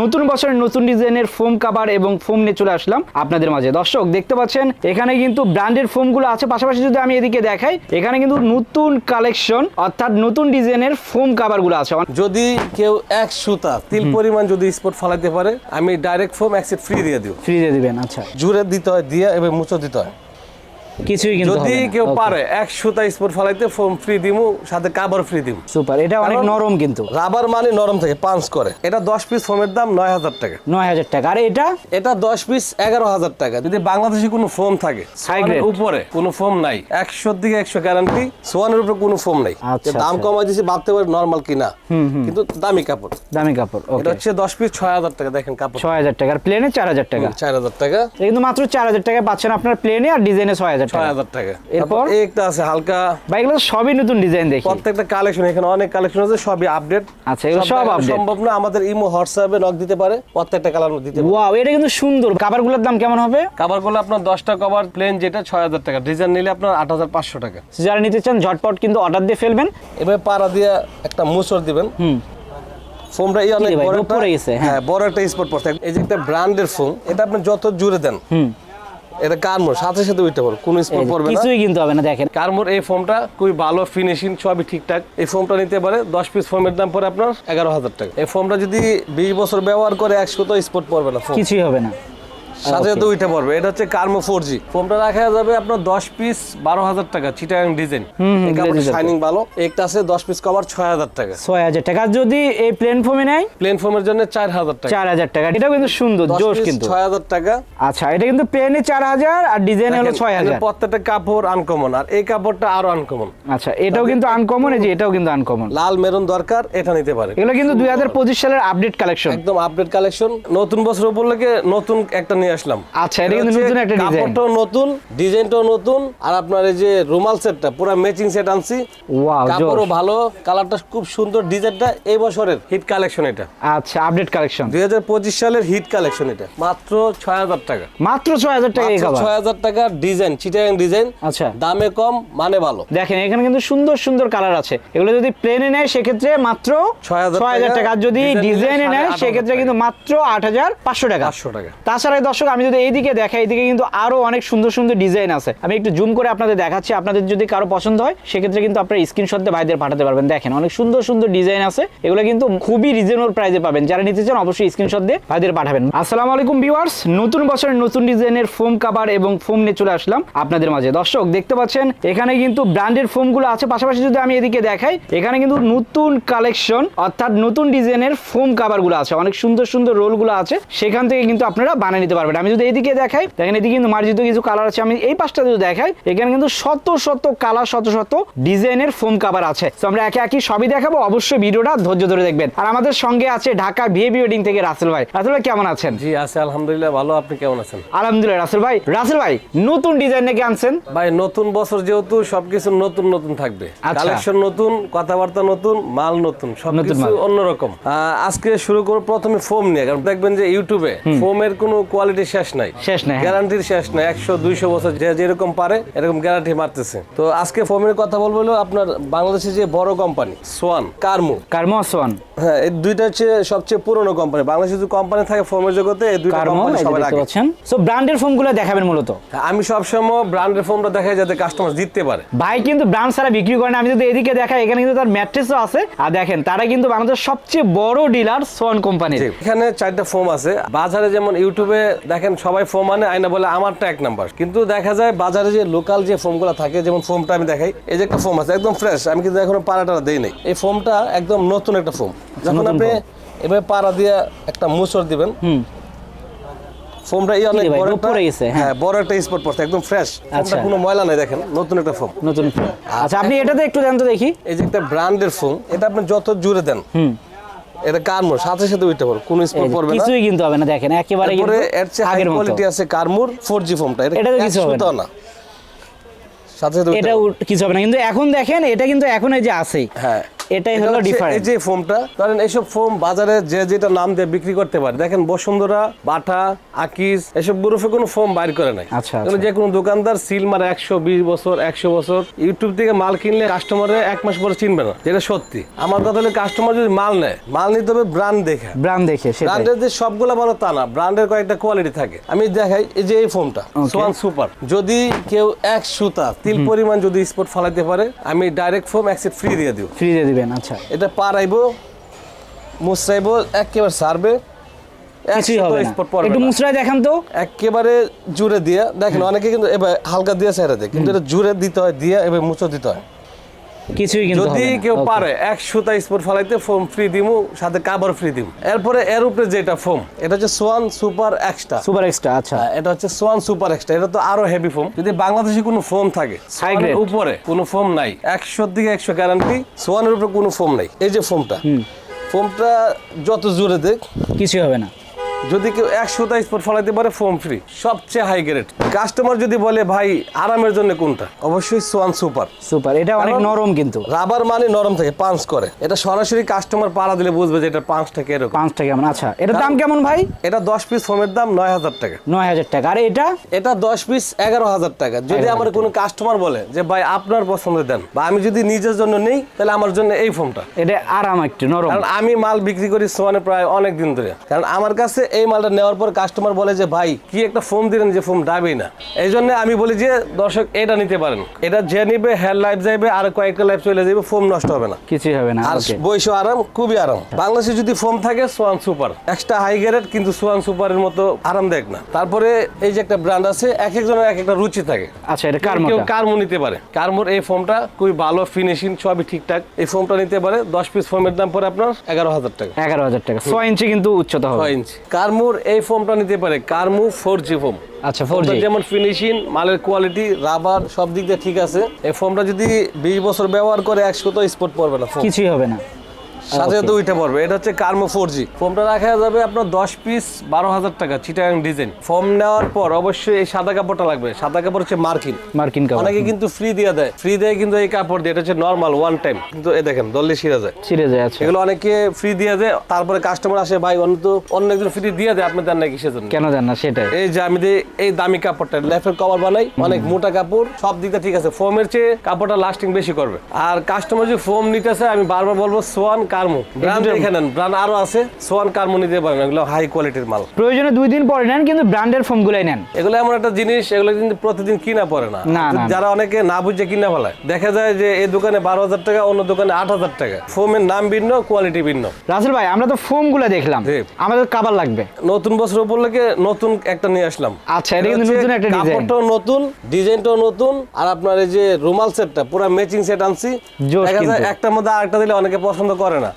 নতুন বছরের নতুন ডিজাইনের ফোম কাভার এবং ফোম নিয়ে চলে আসলাম আপনাদের মাঝে। দর্শক দেখতে পাচ্ছেন এখানে কিন্তু ব্র্যান্ডের ফোমগুলো আছে। পাশাপাশি যদি আমি এদিকে দেখাই এখানে কিন্তু নতুন কালেকশন অর্থাৎ নতুন ডিজাইনের ফোম কাভারগুলো আছে। যদি কেউ এক সুতা তিল পরিমাণ যদি স্পট ফালাইতে পারে আমি ডাইরেক্ট ফোম এক সেট ফ্রি দিয়ে দিব ফ্রি দিয়ে দিবেন আচ্ছা। জুড়ে দিতে হয় দিয়ে এবং মুচো দিতে হয়। কিছুই কিন্তু যদি কেউ পারে স্পট ফালাইতে ফোম ফ্রি দিমু সাথে ফ্রি দিমু। সুপার এটা অনেক নরম কিন্তু। রাবার মানে নরম থাকে পাঞ্চ করে। এটা দশ পিস ফোমের দাম নয় হাজার টাকা। নয় হাজার টাকা। আর এটা? এটা দশ পিস এগারো হাজার টাকা। যদি বাংলাদেশে কোনো ফোম থাকে উপরে কোনো ফোম নাই। একশোর দিকে একশো গ্যারান্টি সোয়ানের উপরে কোনো ফোম নাই। আচ্ছা, দাম আচ্ছা। কমাই দিয়েছি ভাবতে পারে নর্মাল কিনা। কিন্তু দামি কাপড়। দামি কাপড় এটা হচ্ছে দশ পিস ছয় হাজার টাকা দেখেন কাপড়। ছয় হাজার টাকা আর প্লেনে চার হাজার টাকা। চার হাজার টাকা। কিন্তু মাত্র চার হাজার টাকা পাচ্ছেন আপনার প্লেনে আর ডিজাইনে ছয় হাজার হাজার ছয় টাকা। হাজার টাকা। এরপর? একটা আছে হালকা। এগুলো সবই নতুন ডিজাইন দেখি। প্রত্যেকটা কালেকশন এখানে অনেক কালেকশন আছে সবই আপডেট আচ্ছা, এগুলো সব? সম্ভব না আমাদের ইমো হোয়াটসঅ্যাপে নক দিতে পারে প্রত্যেকটা কালার দিতে পারে। ওয়াও এটা কিন্তু সুন্দর। কাভারগুলোর দাম কেমন হবে? আপনার দশটা কভার প্লেন যেটা ছয় হাজার টাকা। ডিজাইন নিলে আপনার আট হাজার পাঁচশো টাকা। যারা নিতে চান ঝটপট কিন্তু অর্ডার দিয়ে ফেলবেন। এবার পাড়া দিয়ে একটা মুসর দিবেন। হুম। ফোমটা এই অনেক বড় একটা- পড়ে গেছে, হ্যাঁ। হ্যাঁ বড় একটা স্পট পড়ছে। এই যে একটা ব্র্যান্ডের ফোম এটা আপনি যত জুড়ে দেন এটা কারমোর সাথে সাথে উঠতে পারবে কোনো স্পট পড়বে না। কিছুই কিন্তু হবে না দেখেন। কারমোর এই ফোমটা খুবই ভালো ফিনিশিং সবই ঠিকঠাক। এই ফোমটা নিতে পারে দশ পিস ফোমের দাম পড়ে আপনার এগারো হাজার টাকা। এই ফোমটা যদি বিশ বছর ব্যবহার করে একশো তো স্পট পড়বে না কিছুই হবে না। সাথে সাথে পড়বে এটা হচ্ছে কার্মো ফোর জি ফোমটা রাখা যাবে আপনার দশ পিস বারো হাজার টাকা চিটাং ডিজাইন শাইনিং ভালো। একটা আছে দশ পিস কভার ছয় হাজার টাকা। ছয় হাজার টাকা। যদি এই প্লেন ফোমে নেয়? প্লেন ফোমের জন্য চার হাজার টাকা। চার হাজার টাকা। এটাও কিন্তু সুন্দর জোশ কিন্তু। ছয় হাজার টাকা। আচ্ছা এটা কিন্তু প্লেনে চার হাজার আর ডিজাইন হলো ছয় হাজার। প্রত্যেকটা কাপড় আনকমন আর এই কাপড়টা আরও আনকমন আচ্ছা এটাও কিন্তু আনকমন এই যে এটাও কিন্তু আনকমন লাল মেরুন দরকার এটা নিতে পারে এগুলো কিন্তু দুই হাজার পঁচিশ সালের আপডেট কালেকশন একদম আপডেট কালেকশন নতুন বছর উপলক্ষে নতুন একটা নিয়ে আসলাম। আচ্ছা, এটা কিন্তু নতুন একটা design। কাপড়টাও নতুন ডিজাইনটাও নতুন আর আপনার এই যে রুমাল সেটটা পুরো ম্যাচিং সেট আনছি। ওয়াও কাপড়ও ভালো কালারটা খুব সুন্দর ডিজাইনটা এই বছরের হিট কালেকশন এটা। আচ্ছা আপডেট কালেকশন দুই হাজার পঁচিশ সালের হিট কালেকশন এটা। মাত্র ছয় হাজার টাকা। মাত্র ছয় হাজার টাকা এই ছয় হাজার টাকার ডিজাইন চিটাং ডিজাইন আচ্ছা। দামে কম মানে ভালো। দেখেন এখানে কিন্তু সুন্দর সুন্দর কালার আছে। এগুলো যদি প্লেনে নেয় সেক্ষেত্রে মাত্র 6,000 ছয় হাজার টাকা, টাকা। আর যদি ডিজাইনে নেয় সেক্ষেত্রে কিন্তু মাত্র আট হাজার পাঁচশো টাকা। পাঁচশো টাকা। তাছাড়া দর্শক, আমি যদি এইদিকে দেখাই, এইদিকে কিন্তু আরও অনেক সুন্দর সুন্দর ডিজাইন আছে। আমি একটু জুম করে আপনাদের দেখাচ্ছি। আপনাদের যদি কারও পছন্দ হয়, সেক্ষেত্রে কিন্তু আপনারা স্ক্রিনশট দিয়ে ভাইদের পাঠাতে পারবেন। দেখেন, অনেক সুন্দর সুন্দর ডিজাইন আছে। এগুলো কিন্তু খুবই রিজনেবল প্রাইসে পাবেন। যারা নিতে চান, অবশ্যই স্ক্রিনশট দিয়ে ভাইদের পাঠাবেন। আসসালামু আলাইকুম ভিউয়ার্স নতুন বছরের নতুন ডিজাইনের ফোম কাভার এবং ফোম নিয়ে চলে আসলাম আপনাদের মাঝে। দর্শক, দেখতে পাচ্ছেন, এখানে কিন্তু ব্র্যান্ডের ফোমগুলো আছে। পাশাপাশি যদি আমি এদিকে দেখাই, এখানে কিন্তু নতুন কালেকশন অর্থাৎ নতুন ডিজাইনের ফোম কাভারগুলো আছে। অনেক সুন্দর সুন্দর রোলগুলো আছে। সেখান থেকে কিন্তু আপনারা বানিয়ে নিতে পারবেন। আমি যদি এইদিকে দেখাই দেখেন এদিকে কিন্তু মার্জিত কিছু কালার আছে আমি এই পাশটা যদি দেখাই এখানে কিন্তু শত শত কালার শত শত ডিজাইনের ফোম কাভার আছে। তো আমরা একে একই সবই দেখাবো অবশ্যই ভিডিওটা ধৈর্য ধরে দেখবেন। আর আমাদের সঙ্গে আছে ঢাকা ভিএবি ওয়েডিং থেকে রাসেল ভাই। রাসেল ভাই কেমন আছেন? জি আছে আলহামদুলিল্লাহ ভালো। আপনি কেমন আছেন? আলহামদুলিল্লাহ রাসেল ভাই। রাসেল ভাই নতুন ডিজাইন নাকি আনছেন? ভাই নতুন বছর যেহেতু সবকিছু নতুন নতুন থাকবে। আচ্ছা। কালেকশন নতুন কথাবার্তা নতুন মাল নতুন সবকিছু। অন্যরকম। আজকে শুরু করব প্রথমে ফোম নিয়ে কারণ দেখবেন যে ইউটিউবে ফোমের কোনো কোয়ালিটি শেষ নাই। শেষ নাই, হ্যাঁ। গ্যারান্টির শেষ নাই। একশো দুইশো বছর যে যেরকম পারে এরকম গ্যারান্টি মারতেছে। তো আজকে ফোমের কথা বলব হলো আপনার বাংলাদেশের যে বড় কোম্পানি সোয়ান কারমু কার্মো সোয়ান হ্যাঁ এই দুইটা হচ্ছে সবচেয়ে পুরনো কোম্পানি বাংলাদেশে যদি কোম্পানি থাকে ফোমের জগতে এই দুইটা কোম্পানি যে আগে। সো ব্র্যান্ডের ফোমগুলো দেখাবেন মূলত। আমি সবসময় ব্র্যান্ডের ফোমটা দেখাই যাতে কাস্টমার জিততে পারে। ভাই কিন্তু ব্র্যান্ড ছাড়া বিক্রি করে না। আমি যদি এদিকে দেখাই এখানে কিন্তু তার ম্যাট্রেসও আছে। আর দেখেন তারা কিন্তু বাংলাদেশের সবচেয়ে বড় ডিলার সোয়ান কোম্পানির ঠিক। এখানে চারটা ফোম আছে। বাজারে যেমন ইউটিউবে দেখেন সবাই ফোম আনে আয়না বলে আমারটা এক নাম্বার কিন্তু দেখা যায় বাজারে যে লোকাল যে ফোমগুলো থাকে যেমন ফোমটা আমি দেখাই এই যে একটা ফোম আছে একদম ফ্রেশ আমি কিন্তু এখনও পাড়াটা দেই নাই। এই ফোমটা একদম নতুন একটা ফোম যখন আপনি এভাবে পাড়া দিয়ে একটা মুসর দিবেন ফোমটা এই অনেক বড় পড়ে গেছে, হ্যাঁ। হ্যাঁ বড় একটা স্পট পড়ছে একদম ফ্রেশ আচ্ছা। ফোমটা কোনো ময়লা নাই দেখেন নতুন একটা ফোম নতুন আচ্ছা আপনি এটাতে একটু দেন তো দেখি। এই যে একটা ব্র্যান্ডের ফোম এটা আপনি যত জুড়ে দেন হুম। এটা কারমুর সাথে সাথে উঠতে পারো কোনো স্পট পড়বে না। কিছুই কিন্তু হবে না দেখেন একেবারে কিন্তু এর চেয়ে হাই কোয়ালিটি আছে কারমুর ফোর জি ফোনটা এটা কিছু হবে না। সাথে সাথে এটা কিছু হবে না। কিন্তু এখন দেখেন এটা কিন্তু এখন এই যে আছেই। হ্যাঁ। এটাই হলো ডিফারেন্ট এই যে ফোমটা ধরেন এইসব ফোম বাজারে যে যেটা নাম দিয়ে বিক্রি করতে পারে দেখেন বসুন্ধরা বাটা আকিস এসব গ্রুপে কোনো ফোম বাইর করে নাই। আচ্ছা, আচ্ছা। যে কোনো দোকানদার সিল মারে একশো বিশ বছর একশো বছর ইউটিউব থেকে মাল কিনলে কাস্টমারে এক মাস পরে চিনবে না যেটা সত্যি। আমার কথা হলো কাস্টমার যদি মাল নেয় মাল নিতে হবে ব্র্যান্ড দেখে। ব্র্যান্ড দেখে সেটাই। ব্র্যান্ডের যে সবগুলো ভালো তা না ব্র্যান্ডের কয়েকটা কোয়ালিটি থাকে। আমি দেখাই এই যে এই ফোমটা সোয়ান সুপার। যদি কেউ এক সুতা তিল পরিমাণ যদি স্পট ফালাইতে পারে আমি ডাইরেক্ট ফোম এক সেট ফ্রি দিয়ে দিব। ফ্রি দিয়ে দিবেন আচ্ছা। এটা পারাইবো মুসরাইবো একেবারে সারবে। কিছুই হবে না। একটু মুসরাই দেখান তো। একেবারে জুড়ে দিয়ে দেখেন অনেকে কিন্তু এবার হালকা দিয়ে সেরে দেয় কিন্তু এটা জুড়ে দিতে হয় দিয়ে এবার মুছো দিতে হয়। কিছুই কিন্তু যদি কেউ পারে এক সুতা ফালাইতে ফোম ফ্রি দিমু সাথে কাবার ফ্রি দিমু। এরপরে এর উপরে যেটা ফোম এটা হচ্ছে Swan super extra super extra আচ্ছা। এটা হচ্ছে সোয়ান সুপার এক্সট্রা এটা তো আরও হেভি ফোম যদি বাংলাদেশে কোনো ফোম থাকে উপরে কোনো ফোম নাই। একশোর দিকে একশো গ্যারান্টি সোয়ানের উপরে কোনো ফোম নাই। এই যে ফোমটা ফোমটা যত জোরে দেখ কিছুই হবে না। যদি কেউ একশোটা স্পট ফলাইতে পারে ফোম ফ্রি সবচেয়ে হাই গ্রেড কাস্টমার যদি বলে ভাই আরামের জন্য কোনটা? অবশ্যই সোয়ান সুপার সুপার এটা অনেক নরম কিন্তু। রাবার মানে নরম থাকে পাঞ্চ করে। এটা সরাসরি কাস্টমার পাড়া দিলে বুঝবে যে এটা পাঁচটা এরকম পাঁচটা কেমন? আচ্ছা এটার দাম কেমন ভাই? এটা দশ পিস ফোমের দাম নয় হাজার টাকা। নয় হাজার টাকা। আর এটা? এটা দশ পিস এগারো হাজার টাকা। যদি আমার কোনো কাস্টমার বলে যে ভাই আপনার পছন্দ দেন বা আমি যদি নিজের জন্য নেই তাহলে আমার জন্য এই ফোমটা এটা আরাম একটু নরম। কারণ আমি মাল বিক্রি করি সোয়ানে প্রায় অনেক দিন ধরে। কারণ আমার কাছে এই মালটা নেওয়ার পর কাস্টমার বলে যে ভাই কি একটা ফোন দিলেন যে ফোন ডাবেই না। এই জন্য আমি বলি যে দর্শক এটা নিতে পারেন। এটা যে নিবে হেয়ার লাইফ যাবে আর কয়েকটা লাইফ চলে যাবে ফোন নষ্ট হবে না। কিছুই হবে না আর বৈশ আরাম খুবই আরাম। বাংলাদেশে যদি ফোন থাকে Swan super extra high grade কিন্তু সোয়ান সুপারের মতো আরামদায়ক না। তারপরে এই যে একটা ব্র্যান্ড আছে এক একজনের এক একটা রুচি থাকে। আচ্ছা এটা কার কেউ কার্মো নিতে পারে। কার্মোর এই ফোমটা খুবই ভালো ফিনিশিং সবই ঠিকঠাক। এই ফোমটা নিতে পারে দশ পিস ফোমের দাম পরে আপনার এগারো হাজার টাকা। এগারো হাজার টাকা। ছয় ইঞ্চি কিন্তু উচ্চতা হবে। ছয় ইঞ্চি। কার্মুর এই ফোমটা নিতে পারে। কারমু ফোর জি ফোম আচ্ছা ফোর জি যেমন ফিনিশিং মালের কোয়ালিটি রাবার সব দিক দিয়ে ঠিক আছে। এই ফোমটা যদি বিশ বছর ব্যবহার করে একশো তো স্পট পড়বে না কিছুই হবে না। সাথে ওইটা পড়বে এটা হচ্ছে কার্মো ফোর জি ফোমটা রাখা যাবে আপনার দশ পিস বারো হাজার টাকা চিটাগাং ডিজাইন ফোম নেওয়ার পর অবশ্যই এই সাদা কাপড়টা লাগবে। সাদা কাপড় হচ্ছে মার্কিন মার্কিন কাপড় অনেকে কিন্তু ফ্রি দিয়ে দেয়। ফ্রি দেয় কিন্তু এই কাপড় দিয়ে এটা হচ্ছে নর্মাল ওয়ান টাইম কিন্তু এই দেখেন দল্লি ছিঁড়ে যায়। ছিঁড়ে যায় আচ্ছা। এগুলো অনেকে ফ্রি দিয়ে দেয় তারপরে কাস্টমার আসে ভাই অন্য তো অন্য একজন ফ্রি দিয়ে দেয় আপনি দেন না কিসের জন্য? কেন জান না সেটাই। এই যে আমি এই দামি কাপড়টা লেফের কভার বানাই অনেক মোটা কাপড় সব দিকটা ঠিক আছে। ফোমের চেয়ে কাপড়টা লাস্টিং বেশি করবে। আর কাস্টমার যদি ফোম নিতেছে আমি বারবার বলব সোয়ান কার্মো। ব্র্যান্ড দেখে নেন। ব্র্যান্ড আরও আছে সোয়ান কার্মো নিতে পারেন এগুলো হাই কোয়ালিটির মাল। প্রয়োজনে দুই দিন পরে নেন কিন্তু ব্র্যান্ডের ফোনগুলাই নেন। এগুলো এমন একটা জিনিস এগুলো কিন্তু প্রতিদিন কিনা পড়ে না। যারা অনেকে না বুঝে কিনা ফেলায় দেখা যায় যে এই দোকানে বারো হাজার টাকা অন্য দোকানে আট হাজার টাকা। ফোমের নাম ভিন্ন কোয়ালিটি ভিন্ন। রাসেল ভাই আমরা তো ফোমগুলো দেখলাম। আমাদের কাবার লাগবে। নতুন বছর উপলক্ষে নতুন একটা নিয়ে আসলাম। আচ্ছা এটা কিন্তু নতুন একটা ডিজাইন কাপড়টাও নতুন ডিজাইনটাও নতুন আর আপনার এই যে রুমাল সেটটা পুরো ম্যাচিং সেট আনছি। দেখা যায় একটার মধ্যে আরেকটা দিলে অনেকে পছন্দ করে না।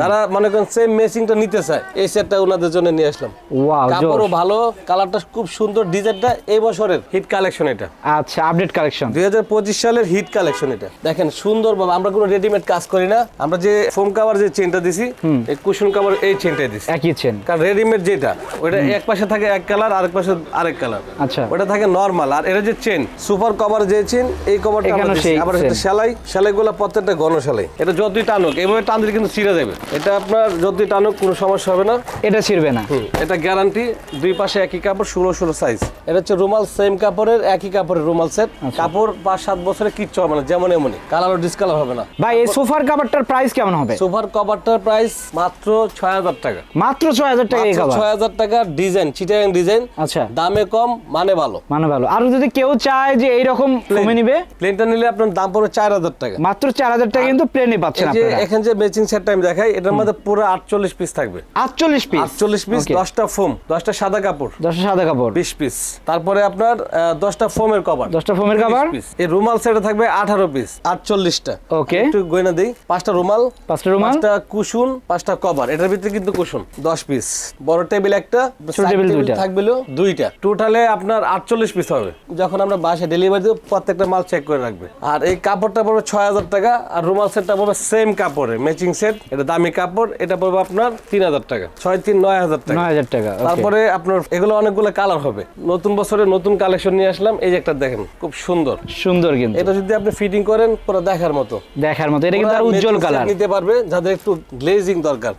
তারা মনে করেন সেম ম্যাচিংটা নিতে চায়। এই সেটটা ওনাদের জন্য নিয়ে আসলাম। ওয়াও কাপড়ও ভালো কালারটা খুব সুন্দর ডিজাইনটা এই বছরের হিট কালেকশন এটা। আচ্ছা আপডেট কালেকশন দুই হাজার পঁচিশ সালের হিট কালেকশন এটা। দেখেন সুন্দর ভাবে আমরা কোনো রেডিমেড কাজ করি না। আমরা যে ফোম কাভার যে চেনটা দিছি এই কুশন কাভার এই চেনটাই দিছি। একই চেন কারণ রেডিমেড যেটা ওটা এক পাশে থাকে এক কালার আরেক পাশে আরেক কালার আচ্ছা। ওটা থাকে নরমাল আর এটা যে চেন সুপার কভার যে চেন এই কভারটা আমরা দিছি। আবার সেলাই সেলাইগুলো প্রত্যেকটা ঘন সেলাই। এটা যতই টানুক এভাবে টান দিলে কিন্তু ছিঁড়ে যাবে। এটা আপনার যতই টানুক কোনো সমস্যা হবে না। এটা ছিড়বে না। এটা গ্যারান্টি দুই পাশে একই কাপড় ষোলো ষোলো সাইজ এটা হচ্ছে রুমাল সেম কাপড়ের একই কাপড়ের রুমাল সেট আচ্ছা। কাপড় পাঁচ সাত বছরে কিচ্ছু হবে না যেমন এমনই। কালারও ডিসকালার হবে না। ভাই এই সোফার কাভারটার প্রাইস কেমন হবে? সোফার কভারটার প্রাইস মাত্র ছয় হাজার টাকা। মাত্র ছয় হাজার টাকা ছয় হাজার টাকা ডিজাইন চিটাং ডিজাইন আচ্ছা। দামে কম মানে ভালো। মানে ভালো। আর যদি কেউ চায় যে এইরকম ফোমে নিবে? প্লেনটা নিলে আপনার দাম পড়বে চার হাজার টাকা। মাত্র চার হাজার টাকা কিন্তু প্লেনে পাচ্ছেন আপনারা। এখানে যে ম্যাচিং সেটটা আমি দেখাই এটার মধ্যে পুরো আটচল্লিশ পিস থাকবে। আটচল্লিশ পিস আটচল্লিশ পিস Okay. দশটা ফোম দশটা সাদা কাপড়। দশটা সাদা কাপড়? বিশ পিস তারপরে আপনার আহ, দশটা ফোমের কভার দশটা ফোমের কাভার এই রুমাল সেটে থাকবে আঠারো পিস আটচল্লিশটা। ওকে একটু গয়না দিই পাঁচটা রুমাল পাঁচটা রুমাল? পাঁচটা কুশন পাঁচটা কভার এটার ভিতরে কিন্তু কুশন পিস বড় টেবিল একটা ছোট টেবিল দুইটা। থাকবে দুইটা। টোটালে আপনার আটচল্লিশ পিস হবে। যখন আমরা বাসে ডেলিভারি দেবো প্রত্যেকটা মাল চেক করে রাখবে। আর এই কাপড়টা পড়বে ছয় হাজার টাকা আর রুমাল সেটটা পড়বে সেম কাপড়ে ম্যাচিং সেট এটা দামি কাপড় এটা পড়বে আপনার তিন হাজার টাকা। ছয় তিন নয় হাজার টাকা। নয় হাজার টাকা তারপরে আপনার এগুলো অনেকগুলো কালার হবে। নতুন বছরে নতুন কালেকশন নিয়ে আসলাম এই যে একটা দেখেন খুব সুন্দর। সুন্দর কিন্তু। এটা যদি আপনি ফিটিং করেন পুরো দেখার মতো। দেখার মতো এটা কিন্তু আর উজ্জ্বল কালার নিতে পারবে যাদের একটু গ্লেজিং দরকার।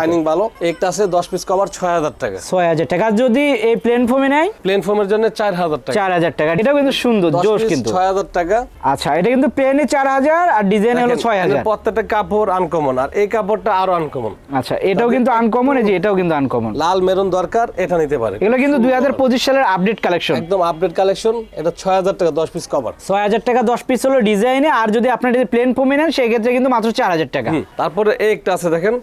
শাইনিং ভালো। একটা আছে দশ পিস কভার ছয় হাজার টাকা। ছয় হাজার টাকা। যদি এই প্লেন ফোমে নেয়? প্লেন ফোমের জন্য চার হাজার টাকা। চার হাজার টাকা। এটাও কিন্তু সুন্দর জোশ কিন্তু। ছয় হাজার টাকা। আচ্ছা এটা কিন্তু প্লেনে চার হাজার আর ডিজাইন হলো দেখেন, ছয় হাজার। এখানে প্রত্যেকটা কাপড় আনকমন আর এই কাপড়টা আরও আনকমন আচ্ছা এটাও কিন্তু আনকমন এই যে এটাও কিন্তু আনকমন লাল মেরুন দরকার এটা নিতে পারে এগুলো কিন্তু দুই হাজার পঁচিশ সালের আপডেট কালেকশন একদম আপডেট কালেকশন এটা ছয় হাজার টাকা দশ পিস কভার ছয় হাজার টাকা দশ পিস হলো ডিজাইনে আর যদি আপনার যদি প্লেন ফোমে নেন সেক্ষেত্রে কিন্তু মাত্র চার হাজার টাকা। তারপরে এই একটা আছে দেখেন।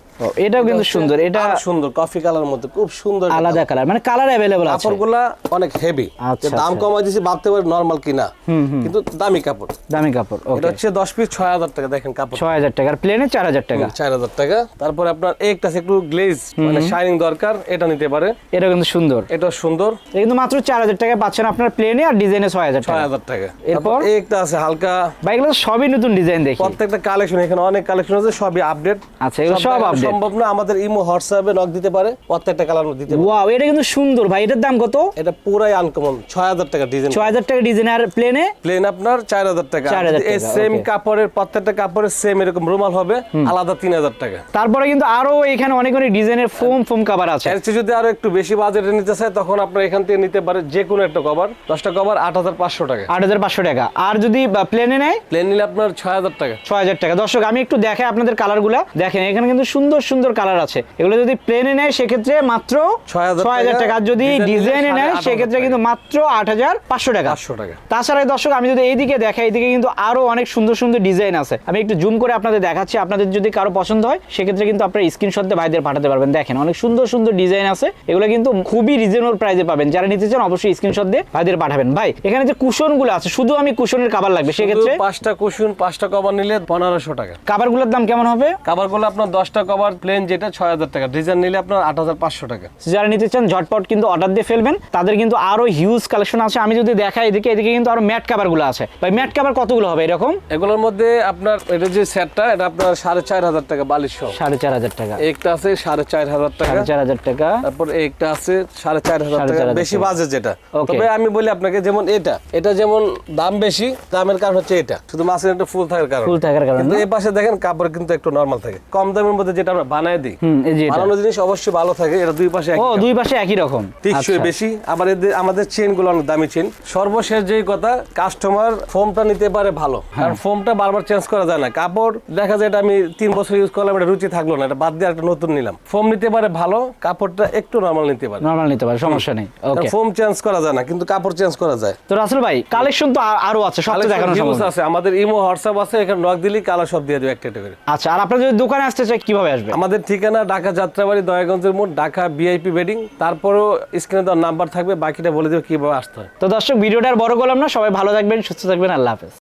এটাও কিন্তু সুন্দর এটা সুন্দর কফি কালার মধ্যে খুব সুন্দর আলাদা কালার মানে কালার অ্যাভেলেবল আছে। কাপড়গুলা অনেক হেভি আচ্ছা, দাম আচ্ছা। কমাই দিছি ভাবতে পারে নর্মাল কিনা। কিন্তু দামি কাপড়। দামি কাপড় এটা হচ্ছে দশ পিস ছয় হাজার টাকা দেখেন কাপড় ছয় হাজার টাকা আর প্লেনে চার হাজার টাকা। চার হাজার টাকা। তারপরে আপনার একটা একটু গ্লেজ মানে শাইনিং দরকার এটা নিতে পারে। এটা কিন্তু সুন্দর। এটা সুন্দর। কিন্তু মাত্র চার হাজার টাকায় পাচ্ছেন আপনার প্লেনে আর ডিজাইনে ছয় হাজার ছয় হাজার টাকা। এরপর? একটা আছে হালকা। বা এগুলো তো সবই নতুন ডিজাইন দেখি। প্রত্যেকটা কালেকশন এখানে অনেক কালেকশন আছে সবই আপডেট আচ্ছা, এগুলো সব update। সম্ভব না আমাদের ইমো হোয়াটসঅ্যাপে নক দিতে পারে প্রত্যেকটা কালার দিতে পারে। ওয়াও এটা কিন্তু সুন্দর ভাই এটার দাম কত? এটা পুরাই আনকমন ছয় হাজার টাকা ডিজাইন ছয় হাজার টাকা ডিজাইন আর প্লেনে প্লেন আপনার চার হাজার টাকা। 4,000 যদি এই সেম কাপড়ের প্রত্যেকটা কাপড়ের সেম এরকম রুমাল হবে। আলাদা তিন হাজার টাকা। তারপরে কিন্তু আরও এখানে অনেক অনেক ডিজাইনের ফোম ফোম কাভার আছে। এর যদি আরও একটু বেশি বাজেটে নিতে চায় তখন আপনার এখান থেকে নিতে পারে যে কোনো একটা কভার দশটা কভার আট হাজার পাঁচশো টাকা। আট হাজার পাঁচশো টাকা। আর যদি প্লেনে নেয়? প্লেন নিলে আপনার ছয় হাজার টাকা। ছয় হাজার টাকা। দর্শক আমি একটু দেখাই আপনাদের কালারগুলো দেখেন এখানে কিন্তু সুন্দর সুন্দর কালার আছে। এগুলো যদি প্লেনে নেয় সেক্ষেত্রে মাত্র ছয় হাজার টাকা, টাকা। আর যদি ডিজাইনে নেয় সেক্ষেত্রে কিন্তু মাত্র আট হাজার পাঁচশো টাকা। পাঁচশো টাকা। তাছাড়া দর্শক আমি যদি এইদিকে দেখাই এইদিকে কিন্তু আরও অনেক সুন্দর সুন্দর ডিজাইন আছে। আমি একটু জুম করে আপনাদের দেখাচ্ছি। আপনাদের যদি কারও পছন্দ হয় সেক্ষেত্রে কিন্তু আপনারা স্ক্রিনশট দিয়ে ভাইদের পাঠাতে পারবেন। দেখেন অনেক সুন্দর সুন্দর ডিজাইন আছে। এগুলো কিন্তু খুবই রিজনেবল প্রাইসে পাবেন। যারা নিতে চান অবশ্যই স্ক্রিনশট দিয়ে ভাইদের পাঠাবেন। ভাই এখানে যে কুশনগুলো আছে শুধু আমি কুশনের কাবার লাগবে সেক্ষেত্রে পাঁচটা কুশন পাঁচটা কভার নিলে পনেরোশো টাকা। কাবারগুলোর দাম কেমন হবে? কাভারগুলো আপনার দশটা কভার প্লেন যেটা ছয় হাজার টাকা। ডিজাইন নিলে আপনার আট হাজার পাঁচশো টাকা। যারা নিতে চান ঝটপট কিন্তু অর্ডার দিয়ে ফেলবেন। তাদের কিন্তু আরও হিউজ কালেকশন আছে। আমি যদি দেখাই এদিকে এদিকে কিন্তু আরও ম্যাট কাভারগুলো আছে। ভাই ম্যাট কাভার কতগুলো হবে এরকম? এগুলোর মধ্যে আপনার এটা যে সেটটা এটা আপনার সাড়ে চার হাজার টাকা বালিশ সহ। সাড়ে চার হাজার টাকা। একটা আছে সাড়ে চার হাজার টাকা। সাড়ে চার হাজার টাকা। তারপর একটা আছে সাড়ে চার হাজার টাকা। বেশি বাজে যেটা তবে আমি বলি আপনাকে যেমন এটা এটা যেমন দাম বেশি দামের কারণ হচ্ছে এটা। শুধু মাছের একটা ফুল থাকার কারণ। ফুল থাকার কারণে কিন্তু এই পাশে দেখেন কাপড় কিন্তু একটু নর্মাল থাকে। কম দামের মধ্যে যেটা আমরা বানায় দিই হুম এই যে এটা। বানানো জিনিস অবশ্যই ভালো থাকে এটা দুই পাশে ও। দুই পাশে একই রকম। টিকসই আচ্ছা। বেশি আবার আমাদের চেনগুলো অনেক দামি চেন সর্বশেষ যেই কথা কাস্টমার ফোমটা নিতে পারে ভালো। হ্যাঁ। কারণ ফোমটা বারবার চেঞ্জ করা যায় না। কাপড় দেখা যায় এটা আমি তিন বছর ইউজ করলাম এটা রুচি থাকল না এটা বাদ দিয়ে একটা নতুন নিলাম। ফোম নিতে পারে ভালো কাপড়টা একটু নর্মাল নিতে পারে। নর্মাল নিতে পারে সমস্যা নেই ওকে ফোম চেঞ্জ করা যায় না কিন্তু কাপড় চেঞ্জ করা যায়। তো রাসেল ভাই কালেকশন তো আরও আছে সব তো Collection দেখানো সম্ভব আছে আমাদের ইমো হোয়াটসঅ্যাপ আছে এখানে নক দিলেই কালার সব দিয়ে দেবে একটা একটা করে আচ্ছা আর আপনারা যদি দোকানে আসতে চাই কীভাবে আসবে? আমাদের ঠিকানা ঢাকা যাত্রাবাড়ি দয়াগঞ্জের মোড় ঢাকা বিআইপি বেডিং তারপরও স্ক্রিনে দেওয়ার নাম্বার থাকবে বাকিটা বলে দেবে কীভাবে আসতে হয়। তো দর্শক ভিডিওটা আর বড় করলাম না সবাই ভালো থাকবেন সুস্থ থাকবেন আল্লাহ হাফেজ।